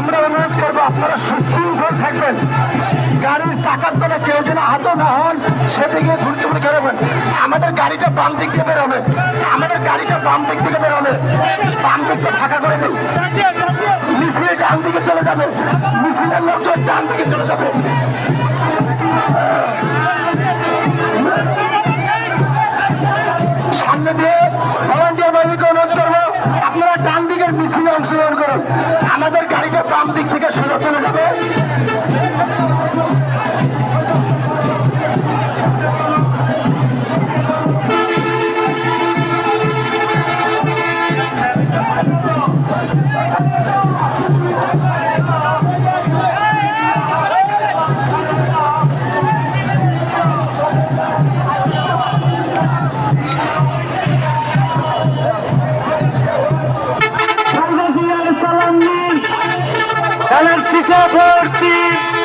আমরা অনুরোধ করব, আপনারা সুশৃঙ্খল থাকবেন। গাড়ির চাকার তলে কেউ যেন আহত না হন, সেদিকে গুরুত্বপূর্ণ করবেন আমাদের গাড়িটা বাম দিক দিয়ে বেরোবে। আমাদের গাড়িটা বাম দিক থেকে বেরোবে। বাম দিকটা ফাঁকা করে দিন। মিছিল ডান দিকে চলে যাবে। মিছিলের লোকজন ডান দিকে চলে যাবে। সামনে দিয়ে ভলান্টিয়ার বাহিনীকে অনুরোধ করব, আপনারা ডান দিকের মিছিলে অংশগ্রহণ করুন। আমাদের শিক্ষা ভর্তি। তারপর